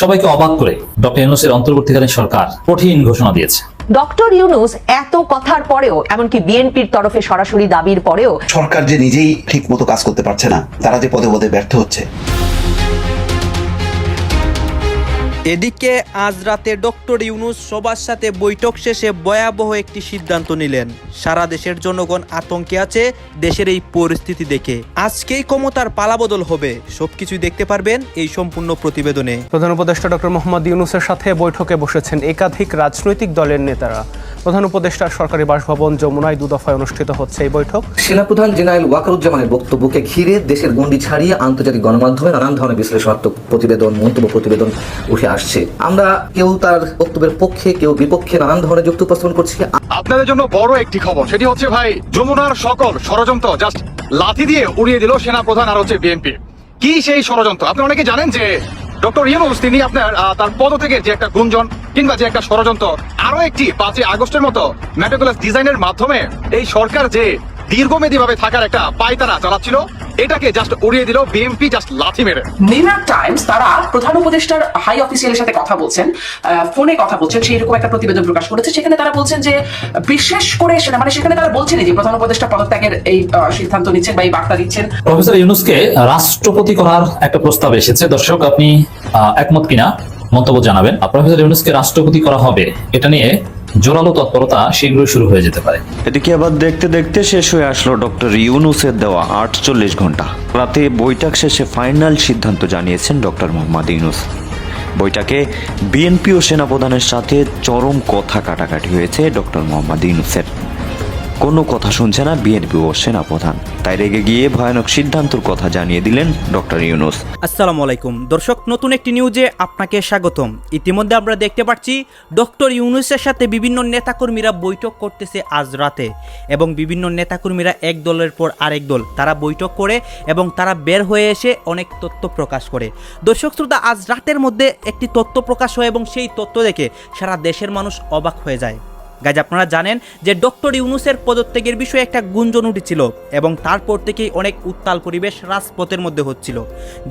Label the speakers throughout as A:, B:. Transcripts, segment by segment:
A: সবাইকে অবাক করে ডক্টর ইউনুসের অন্তর্বর্তীকালীন সরকার কঠিন ঘোষণা দিয়েছে।
B: ডক্টর ইউনুস এত কথার পরেও এমনকি বিএনপির তরফে সরাসরি দাবির পরেও
C: সরকার যে নিজেই ঠিক মতো কাজ করতে পারছে না তারা যে পদে পদে ব্যর্থ হচ্ছে।
D: এদিকে আজ রাতে ডক্টর ইউনুস সবার সাথে বৈঠক শেষে ভয়াবহ একটি সিদ্ধান্ত নিলেন। সারা দেশের জনগণ আতঙ্কে আছে, দেশের এই পরিস্থিতি দেখে। আজকেই ক্ষমতার পালাবদল হবে সবকিছু দেখতে পারবেন এই সম্পূর্ণ প্রতিবেদনে।
E: প্রধান উপদেষ্টা ডক্টর মোহাম্মদ ইউনুসের সাথে বৈঠকে বসেছেন একাধিক রাজনৈতিক দলের নেতারা। প্রধান উপদেষ্টার সরকারি বাসভবন যমুনায় দু দফায় অনুষ্ঠিত হচ্ছে এই বৈঠক।
F: সেনাপ্রধান জেনারেল ওয়াকারুজ্জামানের বক্তব্যকে ঘিরে দেশের গণ্ডি ছাড়িয়ে আন্তর্জাতিক গণমাধ্যমে নানান ধরনের বিশ্লেষণাত্মক প্রতিবেদন মন্তব্য প্রতিবেদন উঠে আসছে। আমরা কেউ তার বক্তব্যের পক্ষে কেউ বিপক্ষে নানান ধরনের যুক্তি উপস্থাপন করছি।
G: আপনাদের জন্য বড় একটি খবর সেটি হচ্ছে ভাই যমুনার সকল ষড়যন্ত্র জাস্ট লাথি দিয়ে উড়িয়ে দিল সেনা প্রধান আর হচ্ছে বিএনপি। কি সেই ষড়যন্ত্র? আপনি অনেকে জানেন যে ডক্টর ইউনুস, তিনি আপনার তার পদ থেকে যে একটা গুঞ্জন কিংবা যে একটা ষড়যন্ত্র আরও একটি পাঁচই আগস্টের মতো ম্যাটোকুলাস ডিজাইনের মাধ্যমে এই সরকার যে দীর্ঘমেয়াদী ভাবে থাকার একটা পায়তারা চালাচ্ছিল। এটাকে জাস্ট উড়িয়ে দিল বিএনপি জাস্ট লাথি মেরে।
H: নিউ টাইমস তারা প্রধান উপদেষ্টার হাই অফিসিয়ালের সাথে কথা বলছেন ফোনে কথা বলছেন সেই রকম একটা প্রতিবেদন প্রকাশ করেছে সেখানে তারা বলছেন যে বিশেষ করে সেনা মানে সেখানে তারা বলছেন যে প্রধান উপদেষ্টা পদত্যাগের এই সিদ্ধান্ত নিচ্ছেন বা এই বার্তা দিচ্ছেন।
A: প্রফেসর ইউনুসকে রাষ্ট্রপতি করার একটা প্রস্তাব এসেছে। দর্শক আপনি আহ, একমত কিনা মন্তব্য জানাবেন। প্রফেসর ইউনুসকে রাষ্ট্রপতি করা হবে এটা নিয়ে জোরালো তৎপরতা শীঘ্রই শুরু হয়ে যেতে পারে।
I: এদিকে আবার দেখতে দেখতে শেষ হয়ে আসলো ডক্টর ইউনুসের দেওয়া আটচল্লিশ ঘণ্টা। রাতে বৈঠক শেষে ফাইনাল সিদ্ধান্ত জানিয়েছেন ডক্টর মোহাম্মদ ইউনুস। বৈঠকে বিএনপি ও সেনাপ্রধানের সাথে চরম কথা কাটাকাটি হয়েছে ডক্টর মোহাম্মদ ইউনুসের। কোনো কথা শুনছে না বিএনপি ও সেনাপ্রধান। তাই রেগে গিয়ে ভয়ানক সিদ্ধান্তর কথা জানিয়ে দিলেন ডক্টর ইউনুস।
D: আসসালামু আলাইকুম। দর্শক, নতুন একটি নিউজে আপনাকে স্বাগতম। ইতিমধ্যে আমরা দেখতে পাচ্ছি, ডক্টর ইউনুসের সাথে বিভিন্ন নেতাকর্মীরা বৈঠক করতেছে আজ রাতে এবং বিভিন্ন নেতাকর্মীরা এক দলের পর আরেক দল। তারা বৈঠক করে এবং তারা বের হয়ে এসে অনেক তথ্য প্রকাশ করে। দর্শক, শ্রোতা, আজ রাতের মধ্যে একটি তথ্য প্রকাশ হয় এবং সেই তথ্য দেখে সারা দেশের মানুষ অবাক হয়ে যায়। গাইজ, আপনারা জানেন যে ডক্টর ইউনুসের পদত্যাগের বিষয়ে একটা গুঞ্জন উঠেছিল এবং তারপর থেকেই অনেক উত্তাল পরিবেশ রাজপথের মধ্যে হচ্ছিল।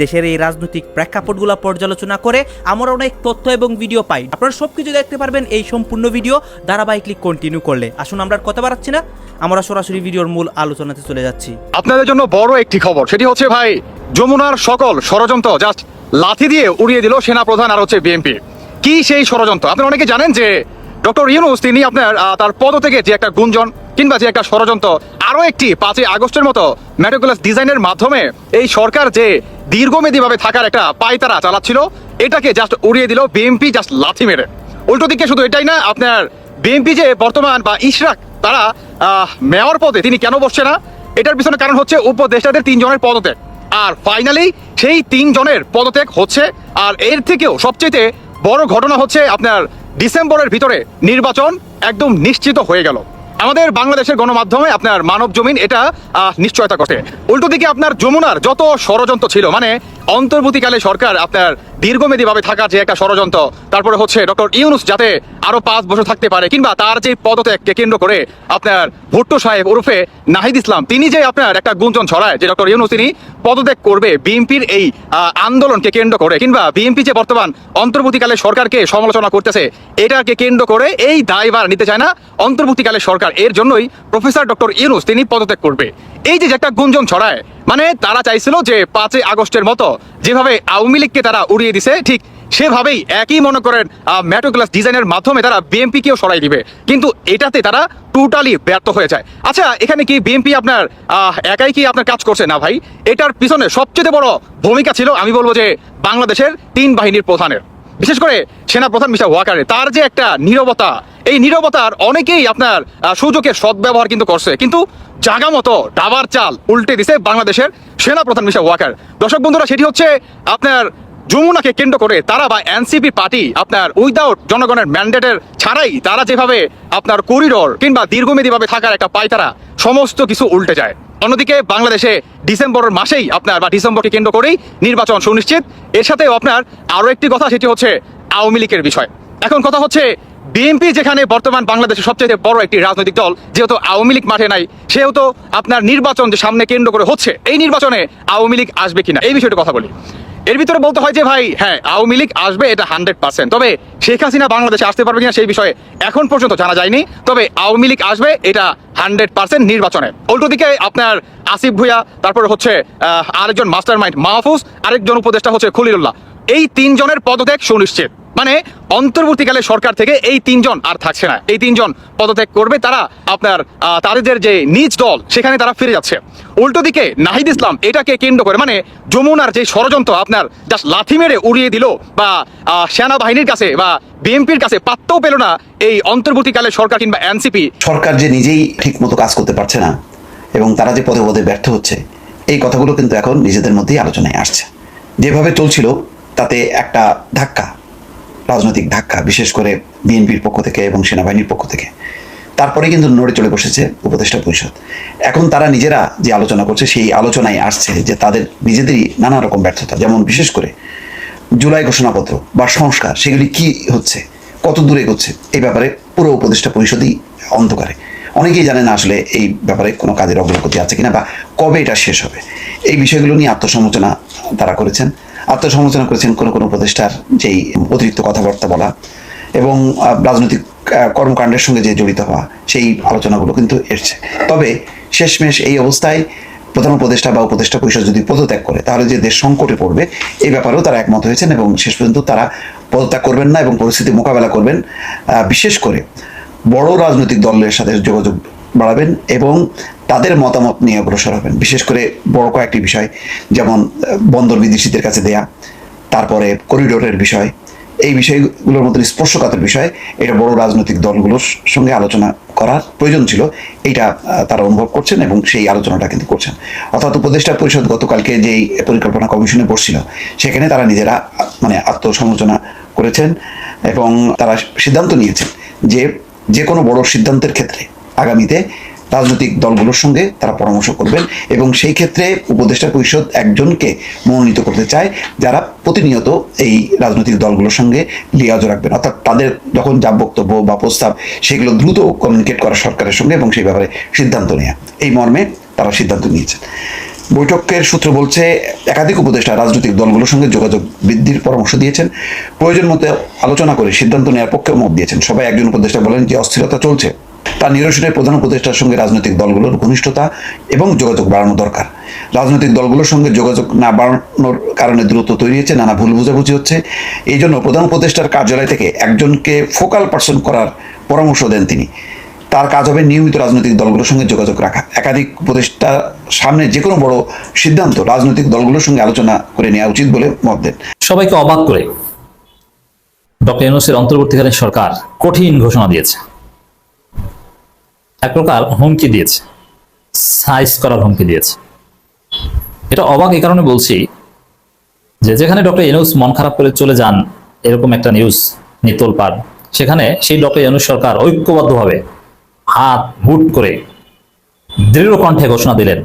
D: দেশের এই রাজনৈতিক প্রেক্ষাপটগুলো পর্যালোচনা করে আমরা অনেক তথ্য এবং ভিডিও পাই। আপনারা সব কিছু দেখতে পারবেন এই সম্পূর্ণ ভিডিও ধারাবাহিকলি কন্টিনিউ করলে। আসুন, আমরা কথা বাড়াচ্ছি না। আমরা সরাসরি ভিডিওর মূল আলোচনাতে চলে যাচ্ছি।
G: আপনাদের জন্য বড় একটি খবর, সেটি হচ্ছে ভাই, যমুনার সকল ষড়যন্ত্র জাস্ট লাথি দিয়ে উড়িয়ে দিল সেনা প্রধান আর হচ্ছে বিএনপি। কি সেই ষড়যন্ত্র? আপনারা অনেকে জানেন যে ডক্টর ইউনুস, তিনি আপনার তার পদ থেকে যে একটা গুঞ্জন কিংবা যে একটা ষড়যন্ত্র আরও একটি পাঁচই আগস্টের মতো ম্যাটোকুলাস ডিজাইনের মাধ্যমে এই সরকার যে দীর্ঘমেয়াদী ভাবে থাকার একটা পায়তারা চালাচ্ছিল, এটাকে জাস্ট উড়িয়ে দিল বিএনপি জাস্ট লাথি মেরে। উল্টো দিকে শুধু এটাই না, আপনার বিএনপি যে বর্তমান বা ইশরাক, তারা মেয়র পদে তিনি কেন বসছে না? এটার পিছনে কারণ হচ্ছে উপদেষ্টাদের তিনজনের পদত্যাগ। আর ফাইনালি সেই তিনজনের পদত্যাগ হচ্ছে, আর এর থেকেও সবচেয়ে বড় ঘটনা হচ্ছে আপনার ডিসেম্বরের ভিতরে নির্বাচন একদম নিশ্চিত হয়ে গেল। আমাদের বাংলাদেশের গণমাধ্যমে আপনার মানব জমিন এটা নিশ্চয়তা ঘটে। উল্টো দিকে আপনার যমুনার যত ষড়যন্ত্র ছিল মানে অন্তর্বর্তীকালে সরকার আপনার দীর্ঘমেয়াদী ভাবে থাকা যে একটা ষড়যন্ত্র, তারপরে হচ্ছে ডক্টর ইউনুস যাতে আরও পাঁচ বছর থাকতে পারে, কিংবা তার যে পদত্যাগকে কেন্দ্র করে আপনার ভুট্টো সাহেব ওরফে নাহিদ ইসলাম, তিনি যে আপনার একটা গুঞ্জন ছড়ায় যে ডক্টর ইউনুস তিনি পদত্যাগ করবে বিএনপির এই আন্দোলনকে কেন্দ্র করে, কিংবা বিএনপি যে বর্তমান অন্তর্বর্তীকালে সরকারকে সমালোচনা করতেছে, এটাকে কেন্দ্র করে এই দায়ভার নিতে চায় না, অন্তর্বর্তীকালে সরকার। এর জন্যই প্রফেসর ডক্টর ইউনুস তিনি পদত্যাগ করবে। এই যে একটা গুঞ্জন ছড়ায় মানে তারা চাইছিল যে পাঁচই আগস্টের মতো যেভাবে আওয়ামী লীগকে তারা উড়িয়ে দিছে, ঠিক সেভাবেই একই মনে করেন ম্যাটোক্লাস ডিজাইনের মাধ্যমে তারা বিএনপিকেও সরাই দিবে। কিন্তু এটাতে তারা টোটালি ব্যর্থ হয়ে যায়। আচ্ছা এখানে কি বিএনপি আপনার একাই কি আপনার কাজ করছে না ভাই? এটার পিছনে সবচেয়ে বড় ভূমিকা ছিল, আমি বলব যে বাংলাদেশের তিন বাহিনীর প্রধানের। বিশেষ করে সেনা প্রধান মিস্টার ওয়াকারে তার যে একটা নীরবতা, এই নীরবতার অনেকেই আপনার সুযোগের সদ্ব্যবহার কিন্তু করছে। কিন্তু জাগা মতো ডাবার চাল উল্টে দিছে বাংলাদেশের সেনা প্রধান মিস্টার ওয়াকার। দর্শক বন্ধুরা, সেটি হচ্ছে আপনার যমুনাকে কেন্দ্র করে তারা বা এনসিপি পার্টি আপনার উইদাউট জনগণের ম্যান্ডেটের ছাড়াই তারা যেভাবে আপনার করিডোর কিংবা দীর্ঘমেয়াদীভাবে থাকার একটা পায়তারা সমস্ত কিছু উল্টে যায়। অন্যদিকে বাংলাদেশে ডিসেম্বরের মাসেই আপনার বা ডিসেম্বরকে কেন্দ্র করেই নির্বাচন সুনিশ্চিত। এর সাথেও আপনার আরও একটি কথা, সেটি হচ্ছে আওয়ামী লীগের বিষয়। এখন কথা হচ্ছে বিএনপি যেখানে বর্তমান বাংলাদেশের সবচেয়ে বড় একটি রাজনৈতিক দল, যেহেতু আওয়ামী লীগ মাঠে নাই, সেহেতু আপনার নির্বাচন যে সামনে কেন্দ্র করে হচ্ছে, এই নির্বাচনে আওয়ামী লীগ আসবে কিনা, এই বিষয়টা কথা বলি। এর ভিতরে বলতে হয় যে ভাই হ্যাঁ আওয়ামী লীগ আসবে, এটা হান্ড্রেড পার্সেন্ট। তবে শেখ হাসিনা বাংলাদেশে আসতে পারবে কিনা সেই বিষয়ে এখন পর্যন্ত জানা যায়নি। তবে আওয়ামী লীগ আসবে, এটা হান্ড্রেড পার্সেন্ট নির্বাচনে। উল্টো দিকে আপনার আসিফ ভুইয়া, তারপরে হচ্ছে আরেকজন মাস্টার মাইন্ড মাহফুজ, আরেকজন উপদেষ্টা হচ্ছে খলিলুল্লাহ। এই তিনজনের পদত্যাগ সুনিশ্চিত। মানে অন্তর্বর্তীকালে সরকার থেকে এই তিনজন আর থাকছে না। এই তিনজন পদত্যাগ করবে, তারা আপনার তাদের যে নিজ দল, সেখানে তারা ফিরে যাচ্ছে। উল্টো দিকে নাহিদ ইসলাম এটাকে কেন্দ্র করে মানে যমুনার যে ষড়যন্ত্র, আপনার জাস্ট লাথি মেরে উড়িয়ে দিল বা সেনাবাহিনীর কাছে বা বিএনপির কাছে পাত্তাও পেল না এই অন্তর্বর্তীকালে সরকার কিংবা এনসিপি।
C: সরকার যে নিজেই ঠিক মতো কাজ করতে পারছে না এবং তারা যে পদে পদে ব্যর্থ হচ্ছে, এই কথাগুলো কিন্তু এখন নিজেদের মধ্যেই আলোচনায় আসছে। যেভাবে চলছিল, তাতে একটা ধাক্কা রাজনৈতিক ধাক্কা, বিশেষ করে বিএনপির পক্ষ থেকে এবং সেনাবাহিনীর পক্ষ থেকে। তারপরে কিন্তু নড়ে চড়ে বসেছে উপদেষ্টা পরিষদ। এখন তারা নিজেরা যে আলোচনা করছে, সেই আলোচনায় আসছে যে তাদের নিজেদেরই নানা রকম ব্যর্থতা। যেমন বিশেষ করে জুলাই ঘোষণাপত্র বা সংস্কার, সেগুলি কি হচ্ছে? কত দূরে এগোচ্ছে? এই ব্যাপারে পুরো উপদেষ্টা পরিষদই অন্ধকারে। অনেকেই জানে না আসলে এই ব্যাপারে কোনো কাজের অগ্রগতি আছে কিনা বা কবে এটা শেষ হবে। এই বিষয়গুলো নিয়ে আত্মসমালোচনা তারা করেছেন। আত্মসমালোচনা করেছেন কোনো কোনো উপদেষ্টার যেই অতিরিক্ত কথাবার্তা বলা এবং রাজনৈতিক কর্মকাণ্ডের সঙ্গে যে জড়িত হওয়া, সেই আলোচনাগুলো কিন্তু এসছে। তবে শেষমেশ এই অবস্থায় প্রধান উপদেষ্টা বা উপদেষ্টা পরিষদ যদি পদত্যাগ করে, তাহলে যে দেশ সংকটে পড়বে এই ব্যাপারেও তারা একমত হয়েছেন এবং শেষ পর্যন্ত তারা পদত্যাগ করবেন না এবং পরিস্থিতি মোকাবেলা করবেন। বিশেষ করে বড় রাজনৈতিক দলের সাথে যোগাযোগ বাড়াবেন এবং তাদের মতামত নিয়ে অগ্রসর হবেন। বিশেষ করে বড় কয়েকটি বিষয়, যেমন বন্দর বিদেশিদের কাছে দেয়া, তারপরে করিডোরের বিষয়, এই বিষয়গুলোর মধ্যে স্পর্শকাতর বিষয়, এটা বড় রাজনৈতিক দলগুলোর সঙ্গে আলোচনা করার প্রয়োজন ছিল এটা তারা অনুভব করছেন এবং সেই আলোচনাটা কিন্তু করছেন। অর্থাৎ উপদেষ্টা পরিষদ গতকালকে যেই পরিকল্পনা কমিশনে বসছিল, সেখানে তারা নিজেরা মানে আত্মসমালোচনা করেছেন এবং তারা সিদ্ধান্ত নিয়েছেন যে যে কোনো বড় সিদ্ধান্তের ক্ষেত্রে আগামীতে রাজনৈতিক দলগুলোর সঙ্গে তারা পরামর্শ করবেন এবং সেই ক্ষেত্রে উপদেষ্টা পরিষদ একজনকে মনোনীত করতে চায়, যারা প্রতিনিয়ত এই রাজনৈতিক দলগুলোর সঙ্গে লিয়াজ রাখবেন। অর্থাৎ তাদের যখন যা বক্তব্য বা প্রস্তাব, সেগুলো দ্রুত কমিউনিকেট করা সরকারের সঙ্গে এবং সেই ব্যাপারে সিদ্ধান্ত নেওয়া এই মর্মে তারা সিদ্ধান্ত নিয়েছেন। বৈঠকের সূত্র বলছে, একাধিক উপদেষ্টা রাজনৈতিক দলগুলোর সঙ্গে যোগাযোগ বৃদ্ধির পরামর্শ দিয়েছেন। প্রয়োজন মতো আলোচনা করে সিদ্ধান্ত নেওয়ার পক্ষে মত দিয়েছেন। সবাই একজন উপদেষ্টা বলেন যে, অস্থিরতা চলছে। তার নিরসনে প্রধান উপদেষ্টার সঙ্গে রাজনৈতিক দলগুলোর ঘনিষ্ঠতা এবং যোগাযোগ বাড়ানো দরকার। রাজনৈতিক দলগুলোর সঙ্গে যোগাযোগ না বাড়ানোর কারণে দূরত্ব তৈরি হচ্ছে, নানা ভুল বোঝাবুঝি হচ্ছে। এই জন্য প্রধান উপদেষ্টার কার্যালয় থেকে একজনকে ফোকাল পার্সন করার পরামর্শ দেন তিনি। তার কাজ হবে নিয়মিত রাজনৈতিক দলগুলোর সঙ্গে যোগাযোগ রাখা। একাধিক উপদেষ্টার সামনে যে কোনো বড় সিদ্ধান্ত রাজনৈতিক দলগুলোর সঙ্গে আলোচনা করে নেওয়া উচিত বলে মত দেন।
A: সবাইকে অবাক করে ডক্টর ইউনুসের অন্তর্বর্তীকালীন সরকার কঠিন ঘোষণা দিয়েছে। এক প্রকার হুমকি দিয়েছে সাইজ করার হুমকি দিয়েছে। এটা অবাক এই কারণে বলছি যে যেখানে ডক্টর ইউনুস মন খারাপ করে চলে যান, এরকম একটা নিউজ নিতল পার সেখানে সেই ডক্টর ইউনুস সরকার ঐক্যবদ্ধভাবে হাত হুট করে দৃঢ় কণ্ঠে ঘোষণা দিলেন,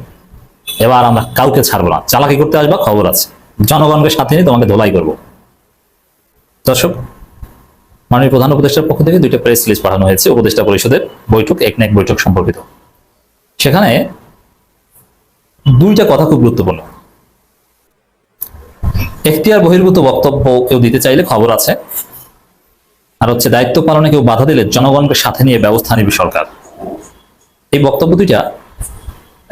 A: এবার আমরা কাউকে ছাড়বো না। চালাকি করতে আসবা, খবর আছে। জনগণকে সাথে নিয়ে তোমাকে ধোলাই করব। দর্শক মাননীয় প্রধান উপদেষ্টার পক্ষ থেকে দুইটা প্রেস রিলিজ পাঠানো হয়েছে উপদেষ্টা পরিষদের বৈঠক, এক না এক বৈঠক সম্পর্কিত। সেখানে দুইটা কথা খুব গুরুত্বপূর্ণ। এখতিয়ার বহির্ভূত বক্তব্য কেউ দিতে চাইলে খবর আছে। আর হচ্ছে দায়িত্ব পালনে কেউ বাধা দিলে জনগণকে সাথে নিয়ে ব্যবস্থা নেবে সরকার। এই বক্তব্য দুইটা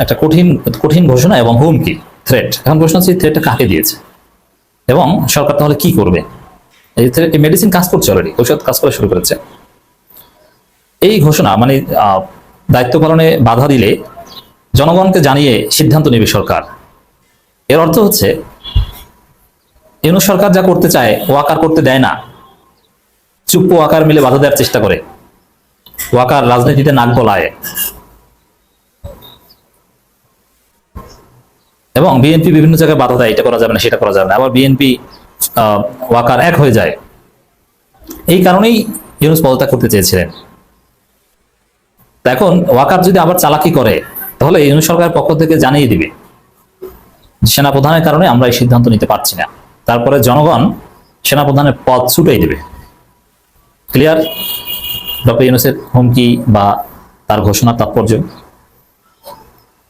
A: একটা কঠিন কঠিন ঘোষণা এবং হুমকি থ্রেট এখন প্রশ্ন হচ্ছে থ্রেটটা কাকে দিয়েছে? এবং সরকার তাহলে কি করবে? এই মেডিসিন কাজ করছে অলরেডি ঔষধ কাজ করা শুরু করেছে। এই ঘোষণা মানে দায়িত্ব পালনে বাধা দিলে জনগণকে জানিয়ে সিদ্ধান্ত নেবে সরকার। এর অর্থ হচ্ছে এনু সরকার যা করতে চায় ওয়াকার করতে দেয় না। চুপ ওয়াকার মিলে বাধা দেওয়ার চেষ্টা করে। ওয়াকার রাজনীতিতে নাক গলায়। এবং বিএনপি বিভিন্ন জায়গায় বাধা দেয়, এটা করা যাবে না, সেটা করা যাবে না। আবার বিএনপি ওয়াকার এক হয়ে যায়। এই কারণেই ইউনুস পদত্যাগ করতে চেয়েছিলেন। এখন ওয়াকার যদি আবার চালাকি করে, তাহলে ইউনুস সরকারের পক্ষ থেকে জানিয়ে দিবে সেনাপ্রধানের কারণে আমরা এই সিদ্ধান্ত নিতে পারছি না। তারপরে জনগণ সেনাপ্রধানের পদ ছুটেই দেবে। ক্লিয়ার? ডক্টর ইউনুসের হুমকি বা তার ঘোষণার তাৎপর্য?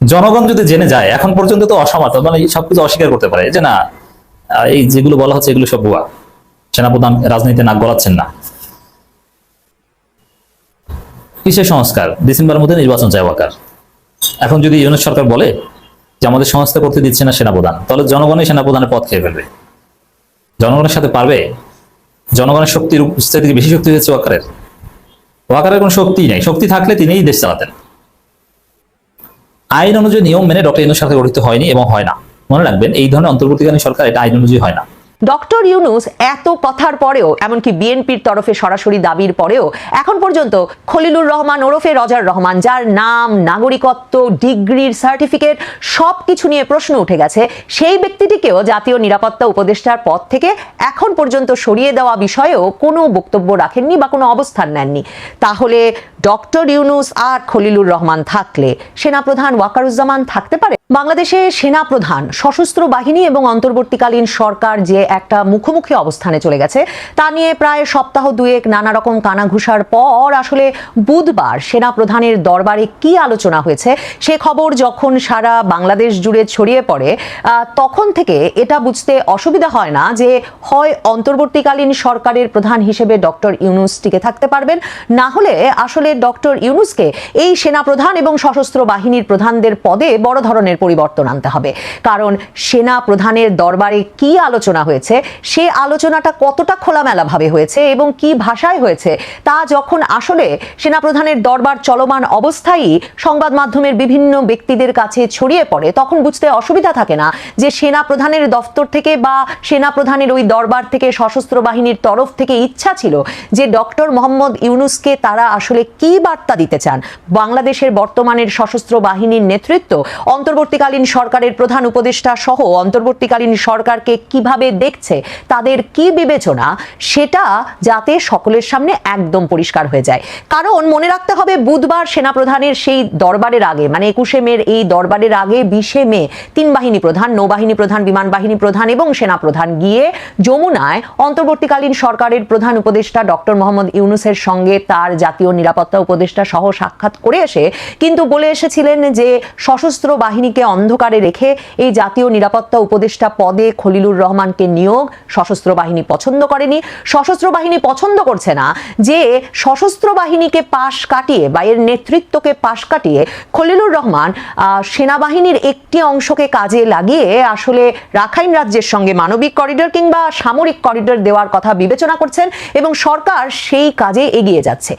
A: জনগণ যদি জেনে যায়, এখন পর্যন্ত তো অসমর্থ মানে সবকিছু অস্বীকার করতে পারে যে না এই যেগুলো বলা হচ্ছে এগুলো সব ভুয়া। সেনাপ্রধান রাজনীতিতে নাক গলাচ্ছেন না। কিসের সংস্কার? ডিসেম্বরের মধ্যে নির্বাচন চাই ওয়াকার এখন যদি ইউনুস সরকার বলে যে আমাদের সংস্কার করতে দিচ্ছে না সেনাপ্রধান, তাহলে জনগণই সেনাপ্রধানের পথ খেয়ে ফেলবে। জনগণের সাথে পারবে? জনগণের শক্তির উপস্থিতি থেকে বেশি শক্তি হয়েছে ওয়াকারের। ওয়াকারের কোনো শক্তি নেই। শক্তি থাকলে তিনিই দেশ চালাতেন। আইন অনুযায়ী নিয়ম মেনে ডক্টর ইউনুস সরকার গঠিত হয়নি এবং হয় না। মনে রাখবেন, এই ধরনের অন্তর্বর্তীকালীন সরকার এটা আইন হয় না।
B: ডক্টর ইউনুস এত কথার পরেও, এমনকি বিএনপির তরফে সরাসরি দাবির পরেও, এখন পর্যন্ত খলিলুর রহমান, ওরফে রজার রহমান, যার নাম, নাগরিকত্ব, ডিগ্রির সার্টিফিকেট সব কিছু নিয়ে প্রশ্ন উঠে গেছে, সেই ব্যক্তিটিকেও জাতীয় নিরাপত্তা উপদেষ্টার পদ থেকে এখন পর্যন্ত সরিয়ে দেওয়া বিষয়েও কোনো বক্তব্য রাখেননি বা কোনো অবস্থান নেননি। তাহলে ডক্টর ইউনুস আর খলিলুর রহমান থাকলে সেনাপ্রধান ওয়াকারুজ্জামান থাকতে পারে? বাংলাদেশে সেনাপ্রধান, সশস্ত্র বাহিনী এবং অন্তর্বর্তীকালীন সরকার যে একটা মুখোমুখি অবস্থানে চলে গেছে, তা নিয়ে প্রায় সপ্তাহ দুয়েক নানা রকম কানাঘুষার পর আসলে বুধবার সেনাপ্রধানের দরবারে কি আলোচনা হয়েছে, সে খবর যখন সারা বাংলাদেশ জুড়ে ছড়িয়ে পড়ে তখন থেকে এটা বুঝতে অসুবিধা হয় না যে হয় অন্তর্বর্তীকালীন সরকারের প্রধান হিসেবে ডক্টর ইউনুস টিকে থাকতে পারবেন, না হলে আসলে ডক্টর ইউনুসকে এই সেনাপ্রধান এবং সশস্ত্র বাহিনীর প্রধানদের পদে বড় ধরনের পরিবর্তন আনতে হবে। কারণ সেনা প্রধানের দরবারে কি আলোচনা হয়েছে, সে আলোচনাটা কতটা খোলামেলাভাবে হয়েছে এবং কি ভাষায় হয়েছে, তা যখন আসলে সেনাপ্রধানের দরবার চলমান অবস্থায় সংবাদ মাধ্যমের বিভিন্ন ব্যক্তিদের কাছে ছড়িয়ে পড়ে, তখন বুঝতে অসুবিধা থাকে না যে সেনা প্রধানের দফতর থেকে বা সেনা প্রধানের ওই দরবার থেকে সশস্ত্র বাহিনীর তরফ থেকে ইচ্ছা ছিল যে ডক্টর মোহাম্মদ ইউনুসকে তারা আসলে কি বার্তা দিতে চান? বাংলাদেশের বর্তমানের সশস্ত্র বাহিনীর নেতৃত্ব, অন্তর্বর্তীকালীন সরকারের প্রধান উপদেষ্টা সহ অন্তর্বর্তীকালীন সরকারকে কীভাবে দেখছে, তাদের কি বিবেচনা, সেটা যাতে সকলের সামনে একদম পরিষ্কার হয়ে যায়। কারণ মনে রাখতে হবে, বুধবার সেনাপ্রধানের সেই দরবারের আগে মানে একুশে মের এই দরবারের আগে বিশে মে, তিন বাহিনী প্রধান নৌবাহিনী প্রধান, বিমান বাহিনী প্রধান এবং সেনাপ্রধান গিয়ে যমুনায় অন্তর্বর্তীকালীন সরকারের প্রধান উপদেষ্টা ডক্টর মোহাম্মদ ইউনুসের সঙ্গে তার জাতীয় নিরাপত্তা উপদেষ্টা সহ সাক্ষাৎ করে এসে কিন্তু বলে এসেছিলেন যে সশস্ত্র বাহিনীকে অন্ধকারে রেখে এই জাতীয় নিরাপত্তা উপদেষ্টা পদে খলিলুর রহমানকে নিয়োগ সশস্ত্র বাহিনী পছন্দ করেনি। সশস্ত্র বাহিনী পছন্দ করছে না যে সশস্ত্র বাহিনীকে পাশ কাটিয়ে বা এর নেতৃত্বকে পাশ কাটিয়ে খলিলুর রহমান সেনাবাহিনীর একটি অংশকে কাজে লাগিয়ে আসলে রাখাইন রাজ্যের সঙ্গে মানবিক করিডোর কিংবা সামরিক করিডোর দেওয়ার কথা বিবেচনা করছেন এবং সরকার সেই কাজে এগিয়ে যাচ্ছে।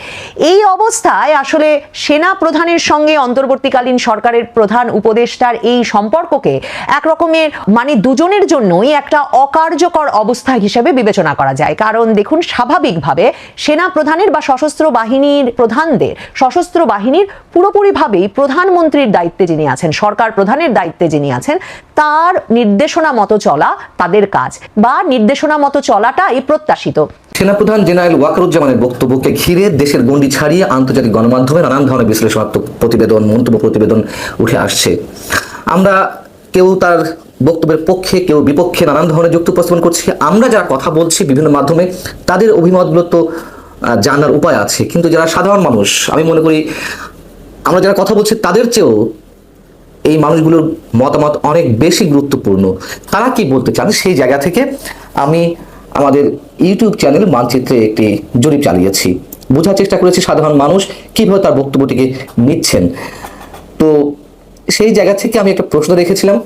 B: এই অবস্থায় আসলে সেনা প্রধানের সঙ্গে অন্তর্বর্তীকালীন সরকারের প্রধান উপদেষ্টার এই সম্পর্ককে এক রকমের মানে দুজনের জন্যই একটা অকার্যকর অবস্থা হিসেবে বিবেচনা করা যায়। কারণ দেখুন, স্বাভাবিকভাবে সেনা প্রধানের বা সশস্ত্র বাহিনীর প্রধানদের, সশস্ত্র বাহিনীর পুরোপুরিভাবেই প্রধানমন্ত্রীর দায়িত্বে যিনি আছেন, সরকার প্রধানের দায়িত্বে যিনি আছেন, তার নির্দেশনা মতো চলা তাদের কাজ বা নির্দেশনা মতো চলাটাই প্রত্যাশিত।
F: সেনাপ্রধান জেনারেল ওয়াকারুজ্জামানের বক্তব্যকে ঘিরে দেশের গণ্ডি ছাড়িয়ে আন্তর্জাতিক গণমাধ্যমে নানান ধরনের বিশ্লেষণাত্মক প্রতিবেদন, মন্তব্য প্রতিবেদন উঠে আসছে। আমরা কেউ তার বক্তব্যের পক্ষে, কেউ বিপক্ষে নানান ধরনের যুক্তি উপস্থাপন করছি। আমরা যারা কথা বলছি বিভিন্ন মাধ্যমে, তাদের অভিমতগুলো তো জানার উপায় আছে। কিন্তু যারা সাধারণ মানুষ, আমি মনে করি আমরা যারা কথা বলছি, তাদের চেয়েও এই মানুষগুলোর মতামত অনেক বেশি গুরুত্বপূর্ণ। তারা কি বলতে চান সেই জায়গা থেকে আমি আমাদের ইউটিউব চ্যানেল মানচিত্রে একটি জরিপ চালিয়েছি। বোঝার চেষ্টা করেছি সাধারণ মানুষ কীভাবে তার বক্তব্যটিকে নিচ্ছেন। তো সেই জায়গা থেকে আমি একটা প্রশ্ন রেখেছিলাম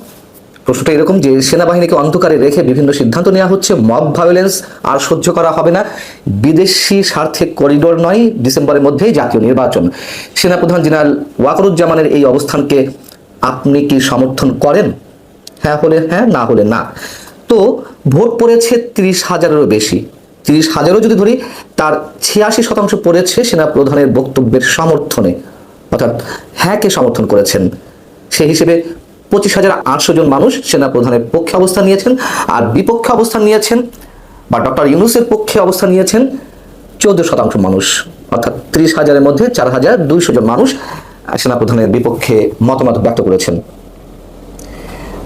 F: প্রশ্নটা এরকম যে সেনাবাহিনীকে অন্ধকারে রেখে বিভিন্ন সিদ্ধান্ত নেওয়া হচ্ছে মব ভায়োলেন্স আর সহ্য করা হবে না। বিদেশি স্বার্থে করিডোর নয়, ডিসেম্বরের মধ্যেই জাতীয় নির্বাচন। সেনাপ্রধান জেনারেল ওয়াকরুজ্জামানের এই অবস্থানকে আপনি কি সমর্থন করেন? হ্যাঁ হলে হ্যাঁ না হলে না। তো ভোট পড়েছে তিরিশ হাজারেরও বেশি। তিরিশ হাজারও যদি ধরি, তার ছিয়াশি শতাংশ পড়েছে সেনাপ্রধানের বক্তব্যের সমর্থনে। অর্থাৎ হ্যাঁকে সমর্থন করেছেন। সেই হিসেবে পঁচিশ হাজার আটশো জন মানুষ সেনা প্রধানের পক্ষে অবস্থান নিয়েছেন আর বিপক্ষে অবস্থান নিয়েছেন বা ডক্টর ইউনুসের পক্ষে অবস্থান নিয়েছেন চৌদ্দ শতাংশ মানুষ। অর্থাৎ ত্রিশ হাজারের মধ্যে চার হাজার দুইশো জন মানুষ সেনা প্রধানের বিপক্ষে মতামত ব্যক্ত করেছেন।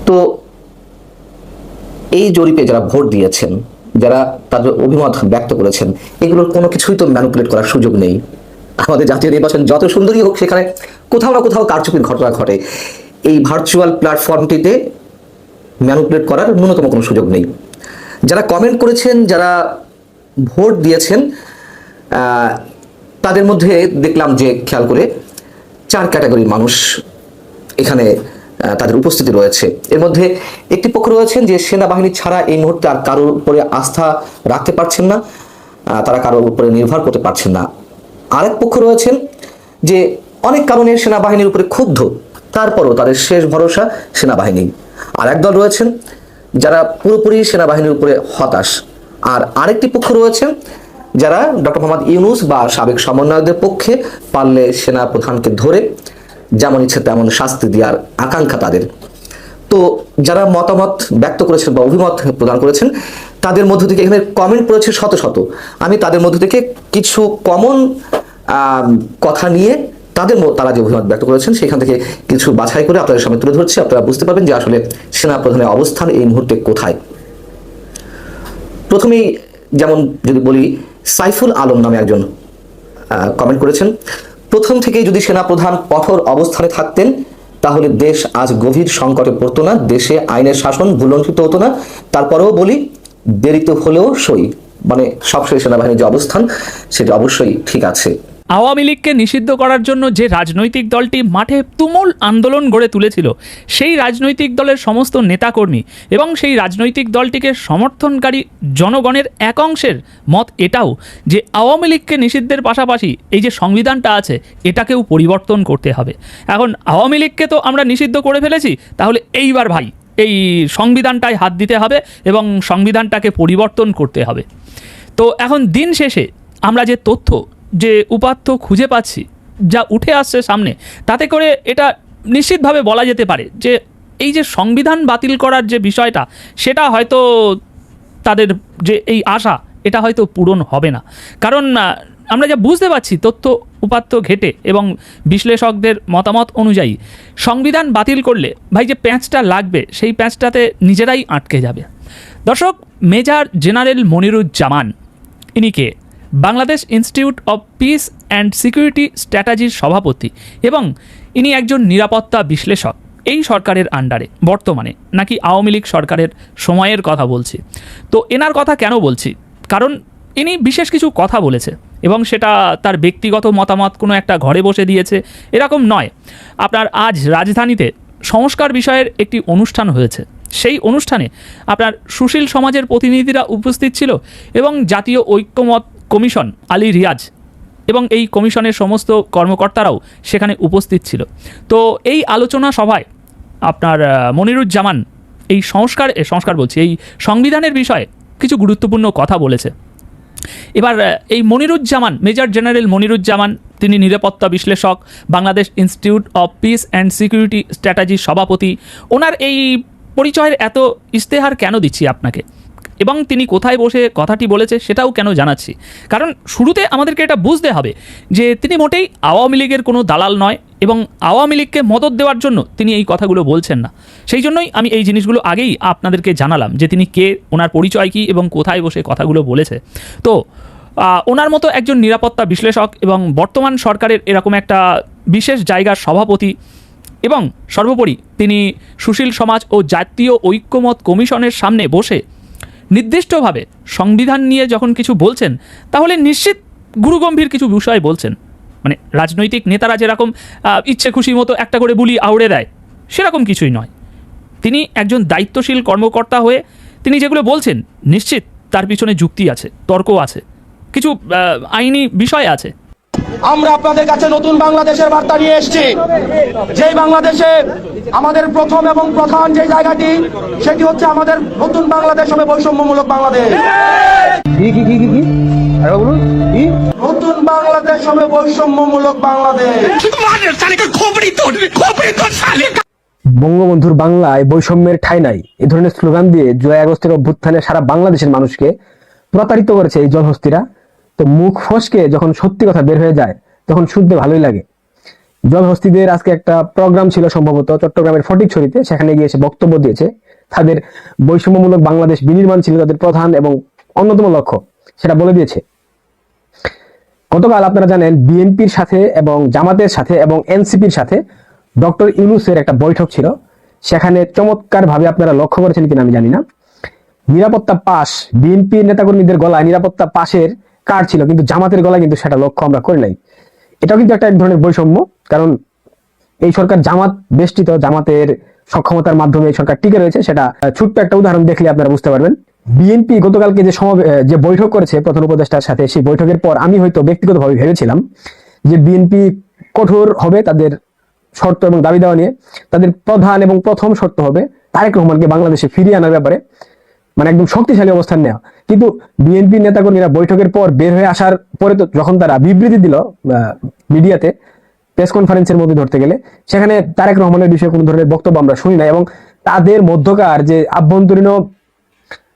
F: তো এই জরিপে যারা ভোট দিয়েছেন, যারা তাদের অভিমত ব্যক্ত করেছেন, এগুলোর কোনো কিছুই তো ম্যানুপুলেট করার সুযোগ নেই। আমাদের জাতীয় নির্বাচন যত সুন্দরই হোক সেখানে কোথাও না কোথাও কারচুপির ঘটনা ঘটে। এই ভার্চুয়াল প্ল্যাটফর্মটিতে ম্যানুপুলেট করার ন্যূনতম কোনো সুযোগ নেই। যারা কমেন্ট করেছেন, যারা ভোট দিয়েছেন তাদের মধ্যে দেখলাম যে, খেয়াল করে চার ক্যাটাগরির মানুষ এখানে তাদের উপস্থিতি রয়েছে। এর মধ্যে একটি পক্ষ রয়েছেন যে সেনাবাহিনী ছাড়া এই মুহূর্তে আর কারোর উপরে আস্থা রাখতে পারছেন না তারা কারোর উপরে নির্ভর করতে পারছেন না। আরেক পক্ষ রয়েছেন যে অনেক কারণে সেনাবাহিনীর উপরে ক্ষুব্ধ, তারপরও তাদের শেষ ভরসা সেনাবাহিনী। আর একদল রয়েছেন যারা পুরোপুরি সেনাবাহিনীর উপরে হতাশ। আর আরেকটি পক্ষ রয়েছেন যারা ডক্টর মোহাম্মদ ইউনুস বা সাবেক সমন্বয়কদের পক্ষে পারলে সেনা প্রধানকে ধরে যেমন ইচ্ছে তেমন শাস্তি দেওয়ার আকাঙ্ক্ষা তাদের। তো যারা মতামত ব্যক্ত করেছেন বা অভিমত প্রদান করেছেন, তাদের মধ্য থেকে এখানে কমেন্ট পড়েছে শত শত। আমি তাদের মধ্য থেকে কিছু কমন কথা নিয়ে তাদের তারা যে অভিমত ব্যক্ত করেছেন, সেখান থেকে কিছু বাছাই করে আপনাদের সামনে তুলে ধরছি। আপনারা বুঝতে পারবেন যে আসলে সেনা প্রধানের অবস্থান এই মুহূর্তে কোথায়। প্রথমেই যেমন যদি বলি, সাইফুল আলম নামে একজন কমেন্ট করেছেন। প্রথম থেকেই যদি সেনাপ্রধান কঠোর অবস্থানে থাকতেন, তাহলে দেশ আজ গভীর সংকটে পড়তো না, দেশে আইনের শাসন ভুলঙ্কিত হতো না। তারপরেও বলি, দেরিতে হলেও সই মানে সবশেষ সেনাবাহিনীর যে অবস্থান, সেটা অবশ্যই ঠিক আছে।
J: আওয়ামী লীগকে নিষিদ্ধ করার জন্য যে রাজনৈতিক দলটি মাঠে তুমুল আন্দোলন গড়ে তুলেছিল, সেই রাজনৈতিক দলের সমস্ত নেতাকর্মী এবং সেই রাজনৈতিক দলটিকে সমর্থনকারী জনগণের এক অংশের মত এটাও যে আওয়ামী লীগকে নিষিদ্ধের পাশাপাশি এই যে সংবিধানটা আছে, এটাকেও পরিবর্তন করতে হবে। এখন আওয়ামী লীগকে তো আমরা নিষিদ্ধ করে ফেলেছি, তাহলে এইবার ভাই এই সংবিধানটায় হাত দিতে হবে এবং সংবিধানটাকে পরিবর্তন করতে হবে। তো এখন দিন শেষে আমরা যে তথ্য যে উপাত্ত খুঁজে পাচ্ছি, যা উঠে আসছে সামনে, তাতে করে এটা নিশ্চিতভাবে বলা যেতে পারে যে এই যে সংবিধান বাতিল করার যে বিষয়টা, সেটা হয়তো তাদের যে এই আশা, এটা হয়তো পূরণ হবে না। কারণ আমরা যা বুঝতে পারছি তথ্য উপাত্ত ঘেটে এবং বিশ্লেষকদের মতামত অনুযায়ী, সংবিধান বাতিল করলে ভাই যে প্যাঁচটা লাগবে, সেই প্যাঁচটাতে নিজেরাই আটকে যাবে। দর্শক, মেজর জেনারেল মনিরুজ্জামান, ইনি কে? Bangladesh institute of peace and security স্ট্র্যাটাজির সভাপতি এবং ইনি একজন নিরাপত্তা বিশ্লেষক। এই সরকারের আন্ডারে, বর্তমানে, নাকি আওয়ামী লীগ সরকারের সময়ের কথা বলছি। তো এনার কথা কেন বলছি? কারণ ইনি বিশেষ কিছু কথা বলেছে এবং সেটা তার ব্যক্তিগত মতামত কোনো একটা ঘরে বসে দিয়েছে, এরকম নয়। আপনার আজ রাজধানীতে সংস্কার বিষয়ের একটি অনুষ্ঠান হয়েছে। সেই অনুষ্ঠানে আপনার সুশীল সমাজের প্রতিনিধিরা উপস্থিত ছিল এবং জাতীয় ঐক্যমত কমিশন আলী রিয়াজ এবং এই কমিশনের সমস্ত কর্মকর্তারাও সেখানে উপস্থিত ছিল। তো এই আলোচনা সভায় আপনার মনিরুজ্জামান এই সংস্কার সংস্কার বলছি, এই সংবিধানের বিষয়ে কিছু গুরুত্বপূর্ণ কথা বলেছে। এবার এই মনিরুজ্জামান, মেজর জেনারেল মনিরুজ্জামান, তিনি নিরাপত্তা বিশ্লেষক, Bangladesh institute of peace and security স্ট্র্যাটাজির সভাপতি। ওনার এই পরিচয়ের এত ইস্তেহার কেন দিচ্ছি আপনাকে? এবং তিনি কোথায় বসে কথাটি বলেছে সেটাও কেন জানাচ্ছি। কারণ শুরুতে আমাদেরকে এটা বুঝতে হবে যে তিনি মোটেই আওয়ামী লীগের কোনো দালাল নয় এবং আওয়ামী লীগকে মদত দেওয়ার জন্য তিনি এই কথাগুলো বলছেন না। সেই জন্যই আমি এই জিনিসগুলো আগেই আপনাদেরকে জানালাম যে তিনি কে, ওনার পরিচয় কী এবং কোথায় বসে কথাগুলো বলেছে। তো ওনার মতো একজন নিরাপত্তা বিশ্লেষক এবং বর্তমান সরকারের এরকম একটা বিশেষ জায়গার সভাপতি এবং সর্বোপরি তিনি সুশীল সমাজ ও জাতীয় ঐক্যমত কমিশনের সামনে বসে নির্দিষ্টভাবে সংবিধান নিয়ে যখন কিছু বলছেন, তাহলে নিশ্চিত গুরুগম্ভীর কিছু বিষয় বলছেন। মানে রাজনৈতিক নেতারা যেরকম ইচ্ছে খুশি মতো একটা করে বুলি আউড়ে দেয়, সেরকম কিছুই নয়। তিনি একজন দায়িত্বশীল কর্মকর্তা হয়ে তিনি যেগুলো বলছেন, নিশ্চিত তার পিছনে যুক্তি আছে, তর্ক আছে, কিছু আইনি বিষয় আছে।
K: আমরা আপনাদের কাছে নতুন বাংলাদেশের বার্তা নিয়ে এসেছি। যেই বাংলাদেশে আমাদের প্রথম এবং প্রধান যে জায়গাটি সেটি হচ্ছে আমাদের নতুন বাংলাদেশ হবে বৈষম্যমূলক বাংলাদেশ। নতুন বাংলাদেশ হবে বৈষম্যমূলক বাংলাদেশ।
L: বঙ্গবন্ধুর বাংলায় বৈষম্যের ঠাঁই নাই। এ ধরনের স্লোগান দিয়ে জয় আগস্টের অভ্যুত্থানে সারা বাংলাদেশের মানুষকে প্রতারিত করেছে এই জলহস্তিরা তো মুখ ফসকে যখন সত্যি কথা বের হয়ে যায়, তখন শুনতে ভালোই লাগে। জলহস্তিদের আজকে একটা প্রোগ্রাম ছিল সম্ভবত চট্টগ্রামের ফটিকছড়িতে সেখানে গিয়ে এসে বক্তব্য দিয়েছে। তাদের বৈষম্যমূলক বাংলাদেশ বিনির্মাণ ছিল তাদের প্রধান এবং অন্যতম লক্ষ্য, সেটা বলে দিয়েছে। গতকাল আপনারা জানেন বিএনপির সাথে এবং জামাতের সাথে এবং এনসিপির সাথে ডক্টর ইউনুসের একটা বৈঠক ছিল। সেখানে চমৎকার ভাবে আপনারা লক্ষ্য করেছেন কিনা আমি জানি না। নিরাপত্তা পাশ বিএনপি নেতাকর্মীদের গলায় নিরাপত্তা পাশের কার্ড ছিল? কিন্তু জামাতের গলায় কিন্তু সেটা লক্ষ্য আমরা করি নাই। এটাও কিন্তু একটা এক ধরনের বৈষম্য, কারণ এই সরকার জামাত বেষ্টিত, জামাতের সক্ষমতার মাধ্যমে এই সরকার টিকে রয়েছে, সেটা ছোট্ট একটা উদাহরণ দেখলে আপনারা বুঝতে পারবেন। বিএনপি গতকালকে যে যে বৈঠক করেছে প্রধান উপদেষ্টার সাথে, সেই বৈঠকের পর আমি হয়তো ব্যক্তিগতভাবে ভেবেছিলাম যে বিএনপি কঠোর হবে তাদের শর্ত এবং দাবি দেওয়া নিয়ে। তাদের প্রধান এবং প্রথম শর্ত হবে তারেক রহমানকে বাংলাদেশে ফিরিয়ে আনার ব্যাপারে। মানে একদম শক্তিশালী অবস্থান নেওয়া কিন্তু বিএনপি নেতাকর্মীরা বৈঠকের পর বের হয়ে আসার পরে তো যখন তারা বিবৃতি দিল মিডিয়াতে প্রেস কনফারেন্সের মধ্যে ধরতে গেলে, সেখানে তারেক রহমানের বিষয়ে কোনো ধরনের বক্তব্য আমরা শুনি না এবং তাদের মধ্যকার যে আভ্যন্তরীণ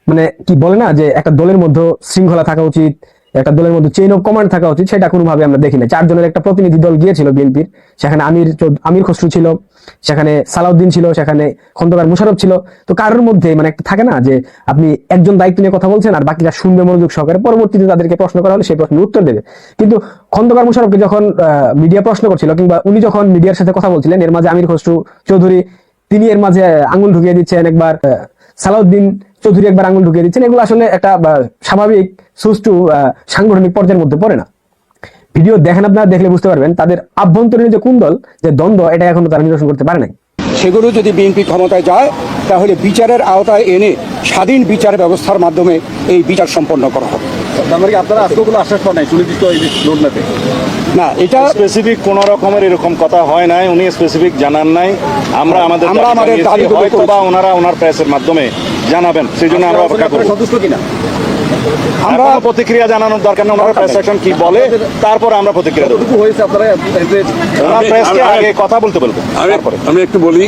L: মানে কি বলে না, যে একটা দলের মধ্যে শৃঙ্খলা থাকা উচিত একটা দলের মধ্যে চেইন অফ কমান্ড থাকা উচিত, সেটা কোনোভাবে আমরা দেখি না। চারজনের একটা প্রতিনিধি দল গিয়েছিল বিএনপির, সেখানে আমির আমির খসরু ছিল, সেখানে সালাউদ্দিন ছিল, সেখানে খন্দকার মুশারফ ছিল। তো কারোর মধ্যে মানে একটা থাকে না যে আপনি একজন দায়িত্ব নিয়ে কথা বলছেন আর বাকিরা শুনবে মনোযোগ সহকারে, পরবর্তীতে তাদেরকে প্রশ্ন করা হলে সেই প্রশ্নের উত্তর দেবে। কিন্তু খন্দকার মুশারফকে যখন মিডিয়া প্রশ্ন করছিল কিংবা উনি যখন মিডিয়ার সাথে কথা বলছিলেন, এর মাঝে আমির খসরু চৌধুরী, তিনি এর মাঝে আঙুল ঢুকিয়ে দিচ্ছেন একবার সালাউদ্দিন চৌধুরী একবার আঙুল ঢুকিয়ে দিচ্ছেন। এগুলো আসলে একটা স্বাভাবিক, সুষ্ঠু সাংগঠনিক পর্যায়ের মধ্যে পড়ে না। ভিডিও দেখেন আপনারা, দেখলে বুঝতে পারবেন তাদের আভ্যন্তরীণ যে কুন্দল, যে দ্বন্দ্ব এটা এখনও তারা নিরসন করতে পারে নাই।
K: সেগুলো যদি বিএনপি ক্ষমতায় যায়, তাহলে বিচারের আওতায় এনে স্বাধীন বিচার ব্যবস্থার মাধ্যমে এই বিচার সম্পন্ন করা হবে।
G: আপনারা আজকেগুলো আশ্বাস পান নাই সুনির্দিষ্ট এই রোড
K: না এটা
M: স্পেসিফিক কোন রকমের এরকম কথা হয় নাই উনি স্পেসিফিক জানান নাই। আমরা আমাদের
K: আমরা আমাদের
M: হয়তো বা ওনারা ওনার প্রেসের মাধ্যমে জানাবেন সেই জন্য আমরা অপেক্ষা করব।
K: সন্তুষ্ট কিনা?
M: আমরা প্রতিক্রিয়া জানানোর দরকার নেই ওনারা প্রেস সেকশন কি বলে তারপর আমরা প্রতিক্রিয়া দেবো।
K: হয়েছে আপনারা
M: ওনার প্রেসকে আগে কথা বলতে বলব
N: আমি একটু বলি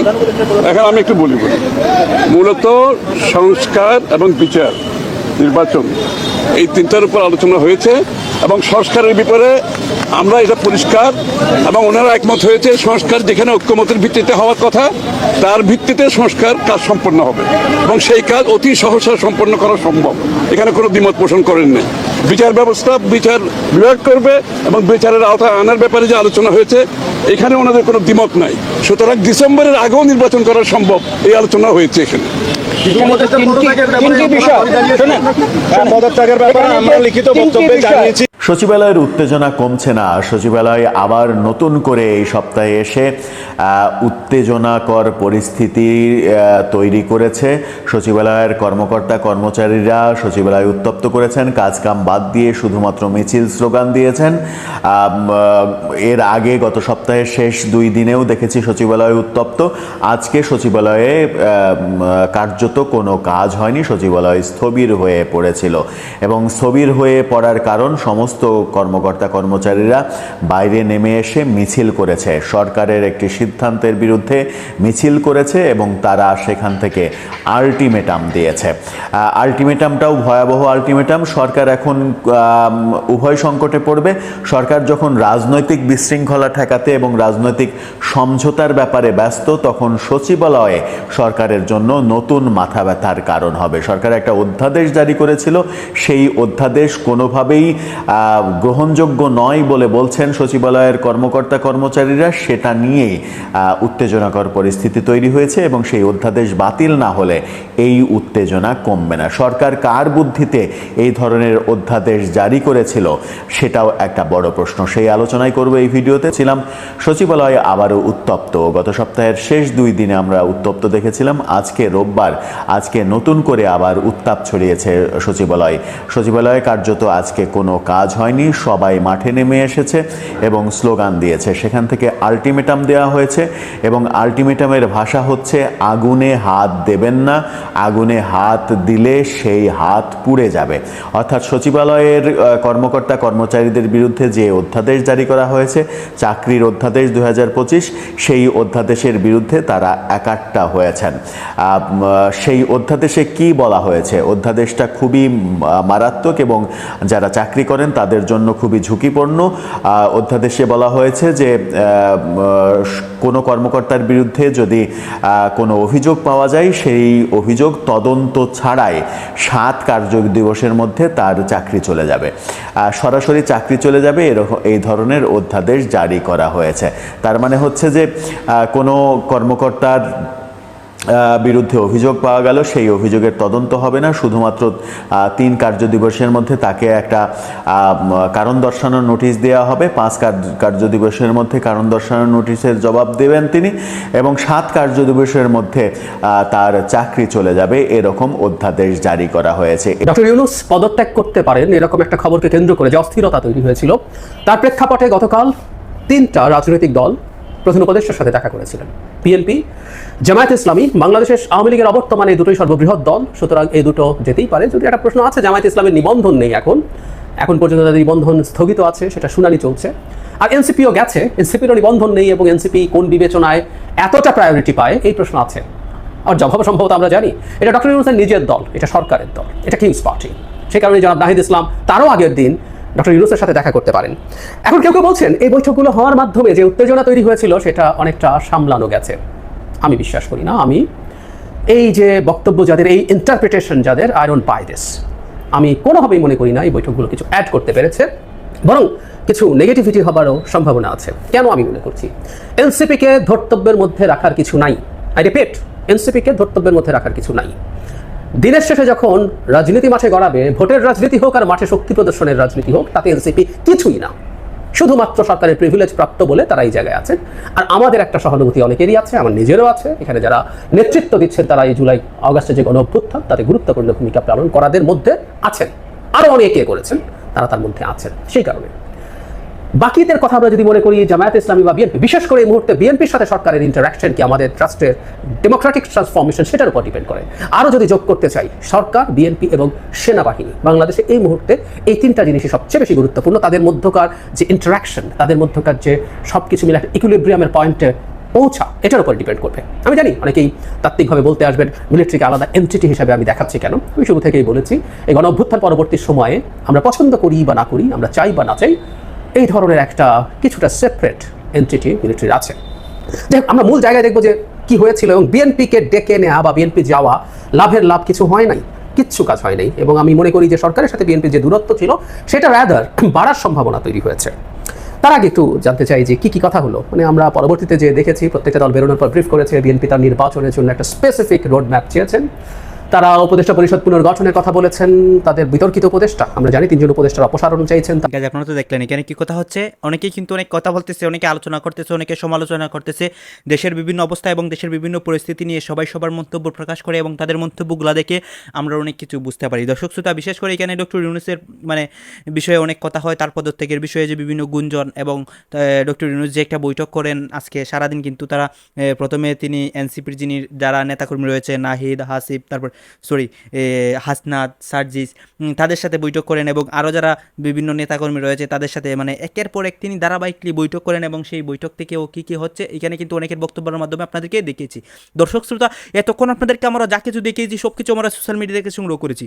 N: এখন আমি একটু বলি। মূলত সংস্কার এবং বিচার নির্বাচন। এই তিনটার উপর আলোচনা হয়েছে এবং সংস্কারের ব্যাপারে আমরা এটা পরিষ্কার এবং ওনারা একমত হয়েছে, সংস্কার যেখানে ঐক্যমতের ভিত্তিতে হওয়ার কথা, তার ভিত্তিতে সংস্কার কাজ সম্পন্ন হবে এবং সেই কাজ অতি সহসা সম্পন্ন করা সম্ভব। এখানে কোনো দ্বিমত পোষণ করেননি। বিচার ব্যবস্থা, বিচার বিভাগ করবে এবং বিচারের আওতায় আনার ব্যাপারে যে আলোচনা হয়েছে এখানে ওনাদের কোনো দ্বিমত নাই। সুতরাং ডিসেম্বরের আগেও নির্বাচন করা সম্ভব এই আলোচনা হয়েছে এখানে।
M: পদত্যাগের ব্যাপারে আমরা লিখিত বক্তব্যে জানিয়েছি।
I: সচিবালয়ের উত্তেজনা কমছে না। সচিবালয় আবার নতুন করে এই সপ্তাহে এসে উত্তেজনাকর পরিস্থিতি তৈরি করেছে। সচিবালয়ের কর্মকর্তা, কর্মচারীরা সচিবালয় উত্তপ্ত করেছেন। কাজকাম বাদ দিয়ে শুধুমাত্র মিছিল স্লোগান দিয়েছেন। এর আগে গত সপ্তাহের শেষ দুই দিনেও দেখেছি সচিবালয় উত্তপ্ত। আজকে সচিবালয়ে কার্যত কোনো কাজ হয়নি। সচিবালয় স্থবির হয়ে পড়েছিল। এবং স্থবির হয়ে পড়ার কারণ সমস্ত কর্মকর্তা কর্মচারীরা বাইরে নেমে এসে মিছিল করেছে। সরকারের একটি সিদ্ধান্তের বিরুদ্ধে মিছিল করেছে এবং তারা সেখান থেকে আলটিমেটাম দিয়েছে। আলটিমেটামটাও ভয়াবহ আলটিমেটাম। সরকার এখন উভয় সংকটে পড়বে। সরকার যখন রাজনৈতিক বিশৃঙ্খলা ঠেকাতে এবং রাজনৈতিক সমঝোতার ব্যাপারে ব্যস্ত, তখন সচিবালয়ে সরকারের জন্য নতুন মাথা ব্যথার কারণ হবে। সরকার একটা অধ্যাদেশ জারি করেছিল। সেই অধ্যাদেশ কোনোভাবেই গ্রহণযোগ্য নয় বলে বলছেন সচিবালয়ের কর্মকর্তা কর্মচারীরা, সেটা নিয়েই উত্তেজনাকর পরিস্থিতি তৈরি হয়েছে এবং সেই অধ্যাদেশ বাতিল না হলে এই উত্তেজনা কমবে না। সরকার কার বুদ্ধিতে এই ধরনের অধ্যাদেশ জারি করেছিল, সেটাও একটা বড় প্রশ্ন। সেই আলোচনায় করব এই ভিডিওতে। ছিলাম সচিবালয় আবারও উত্তপ্ত। গত সপ্তাহের শেষ দুই দিনে আমরা উত্তপ্ত দেখেছিলাম। আজকে রোববার, আজকে নতুন করে আবার উত্তাপ ছড়িয়েছে সচিবালয়। সচিবালয়ে কার্যত আজকে কোনো কাজ হয়নি, সবাই মাঠে নেমে এসেছে এবং স্লোগান দিয়েছে। সেখান থেকে আলটিমেটাম দেওয়া হয়েছে এবং আলটিমেটামের ভাষা হচ্ছে, আগুনে হাত দেবেন না, আগুনে হাত দিলে সেই হাত পুড়ে যাবে। অর্থাৎ সচিবালয়ের কর্মকর্তা কর্মচারীদের বিরুদ্ধে যে অধ্যাদেশ জারি করা হয়েছে, চাকরির অধ্যাদেশ দু হাজার পঁচিশ, সেই অধ্যাদেশের বিরুদ্ধে তারা একাট্টা হয়েছেন। সেই অধ্যাদেশে কি বলা হয়েছে? অধ্যাদেশটা খুবই মারাত্মক এবং যারা চাকরি করেন তাদের জন্য খুবই ঝুঁকিপূর্ণ। অধ্যাদেশে বলা হয়েছে যে কোনো কর্মকর্তার বিরুদ্ধে যদি কোনো অভিযোগ পাওয়া যায়, সেই অভিযোগ তদন্ত ছাড়াই সাত কার্য দিবসের মধ্যে তার চাকরি চলে যাবে। সরাসরি
O: চাকরি চলে যাবে এরকম এই ধরনের অধ্যাদেশ জারি করা হয়েছে। তার মানে হচ্ছে যে কোনো কর্মকর্তার বিরুদ্ধে অভিযোগ পাওয়া গেল। সেই অভিযোগের তদন্ত হবে না। শুধুমাত্র তিন কার্য দিবসের মধ্যে তাকে একটা কারণ দর্শানোর নোটিশ দেওয়া হবে। পাঁচ কার্য- কার্য দিবসের মধ্যে কারণ দর্শানোর নোটিশের জবাব দেবেন তিনি এবং সাত কার্য দিবসের মধ্যে তার চাকরি চলে যাবে। এরকম অধ্যাদেশ জারি করা হয়েছে।
P: ডক্টর ইউনুস পদত্যাগ করতে পারেন, এরকম একটা খবরকে কেন্দ্র করে যে অস্থিরতা তৈরি হয়েছিল। তার প্রেক্ষাপটে গতকাল তিনটা রাজনৈতিক দল প্রধান উপদেষ্টার সাথে দেখা করেছিলেন। বিএনপি জামায়াত ইসলামী, বাংলাদেশের আওয়ামী লীগের অবর্তমানে এই দুটোই সর্ববৃহৎ দল। সুতরাং এই দুটো যেতেই পারে। যদি একটা প্রশ্ন আছে, জামায়াত ইসলামের নিবন্ধন নেই এখন। এখন পর্যন্ত তাদের নিবন্ধন স্থগিত আছে, সেটা শুনানি চলছে। আর এনসিপিও গেছে। এনসিপিরও নিবন্ধন নেই এবং এনসিপি কোন বিবেচনায় এতটা প্রায়োরিটি পায়, এই প্রশ্ন আছে। আর জবাব সম্ভবত আমরা জানি, এটা ডক্টর ইউনুসের নিজের দল, এটা সরকারের দল, এটা কিংস পার্টি সে কারণে জনাব নাহিদ ইসলাম তারও আগের দিন ডক্টর ইউনুসের সাথে দেখা করতে পারেন। এখন কেউ কেউ বলছেন, এই বৈঠকগুলো হওয়ার মাধ্যমে যে উত্তেজনা তৈরি হয়েছিল, সেটা অনেকটা সামলানো গেছে। আমি বিশ্বাস করি না। আমি এই যে বক্তব্য যাদের, এই ইন্টারপ্রিটেশন যাদের ডোন্ট বাই দিস আমি কোনোভাবেই মনে করি না এই বৈঠকগুলো কিছু অ্যাড করতে পেরেছে। বরং কিছু নেগেটিভিটি হবারও সম্ভাবনা আছে। কেন আমি মনে করছি? এনসিপিকে ধর্তব্যের মধ্যে রাখার কিছু নাই। আই রিপিট এনসিপিকে ধর্তব্যের মধ্যে রাখার কিছু নাই। দিনের শেষে যখন রাজনীতি মাঠে গড়াবে, ভোটের রাজনীতি হোক আর মাঠে শক্তি প্রদর্শনের রাজনীতি হোক, তাতে এনসিপি কিছুই না। শুধুমাত্র সরকারের প্রিভিলেজ প্রাপ্ত বলে তারা এই জায়গায় আছেন আর আমাদের একটা সহানুভূতি অনেকেরই আছে, আমার নিজেরও আছে। এখানে যারা নেতৃত্ব দিচ্ছেন তারা এই জুলাই আগস্টে যে গণ অভ্যুত্থান তাতে গুরুত্বপূর্ণ ভূমিকা পালন করাদের মধ্যে আছেন। আরও অনেকে করেছেন, তারা তার মধ্যে আছেন, সেই কারণে। বাকিদের কথা আমরা যদি মনে করি, জামায়াত ইসলামী বা বিএনপি, বিশেষ করে এই মুহূর্তে বিএনপির সাথে সরকারের ইন্টারাকশন কি আমাদের ট্রাস্টের ডেমোক্রেটিক ট্রান্সফরমেশন সেটার উপর ডিপেন্ড করে? আরও যদি যোগ করতে চাই, সরকার, বিএনপি এবং সেনাবাহিনী, বাংলাদেশে এই মুহূর্তে এই তিনটা জিনিসই সবচেয়ে বেশি গুরুত্বপূর্ণ। তাদের মধ্যকার যে ইন্টারাকশন তাদের মধ্যকার যে সব কিছু মিলে একটা ইকুইলিব্রিয়ামের পয়েন্টে পৌঁছা, এটার উপর ডিপেন্ড করবে। আমি জানি অনেকেই তাত্ত্বিকভাবে বলতে আসবেন মিলিটারিকে আলাদা এন্টিটি হিসাবে আমি দেখাচ্ছি কেন? আমি শুরু থেকেই বলেছি, এই গণ অভ্যুত্থান পরবর্তী সময়ে আমরা পছন্দ করি বা না করি, আমরা চাই বা না চাই এই ধরনের একটা কিছুটা সেপারেট এন্টিটি মিলিটারির আছে। যাই আমরা মূল জায়গায় দেখব যে কি হয়েছিল এবং বিএনপিকে ডেকে নেওয়া বা বিএনপি যাওয়া, লাভের লাভ কিছু হয় নাই, কিচ্ছু কাজ হয় নাই। এবং আমি মনে করি যে সরকারের সাথে বিএনপির যে দূরত্ব ছিল, সেটা রাদার বাড়ার সম্ভাবনা তৈরি হয়েছে। তার আগে একটু জানতে চাই যে কি কি কথা হলো। মানে আমরা পরবর্তীতে যে দেখেছি, প্রত্যেকটা দল বেরোনোর পর ব্রিফ করেছে বিএনপি তার নির্বাচনের জন্য একটা স্পেসিফিক রোড ম্যাপ চেয়েছেন। তারা উপদেষ্টা পরিষদ পুনর্গঠনের কথা বলেছেন, তাদের বিতর্কিত উপদেষ্টা, আমরা জানি তিনজন উপদেষ্টার অপসারণ চাইছেন
D: আপনারা তো দেখলেন, এখানে কি কথা হচ্ছে? অনেকেই কিন্তু অনেক কথা বলতেছে, অনেকে আলোচনা করতেছে, অনেকে সমালোচনা করতেছে। দেশের বিভিন্ন অবস্থা এবং দেশের বিভিন্ন পরিস্থিতি নিয়ে সবাই সবার মন্তব্য প্রকাশ করে এবং তাদের মন্তব্যগুলো দেখে আমরা অনেক কিছু বুঝতে পারি। দর্শক শ্রোতা, বিশেষ করে এখানে ডক্টর ইউনুসের মানে বিষয়ে অনেক কথা হয়, তার পদত্যাগের বিষয়ে যে বিভিন্ন গুঞ্জন এবং ডক্টর ইউনুস যে একটা বৈঠক করেন আজকে, সারাদিন কিন্তু তারা প্রথমে তিনি এনসিপির যিনি, যারা নেতাকর্মী রয়েছে, নাহিদ হাসিফ তারপর সরি হাসনাত, সার্জিস তাদের সাথে বৈঠক করেন এবং আরও যারা বিভিন্ন নেতাকর্মী রয়েছে তাদের সাথে মানে একের পর এক তিনি ধারাবাহিকলি বৈঠক করেন এবং সেই বৈঠক থেকেও কী কী হচ্ছে এখানে কিন্তু অনেকের বক্তব্যের মাধ্যমে আপনাদেরকে দেখিয়েছি। দর্শক, শ্রোতা, এতক্ষণ আপনাদেরকে আমরা যা কিছু দেখিয়েছি সব কিছু আমরা সোশ্যাল মিডিয়া থেকে সংগ্রহ করেছি।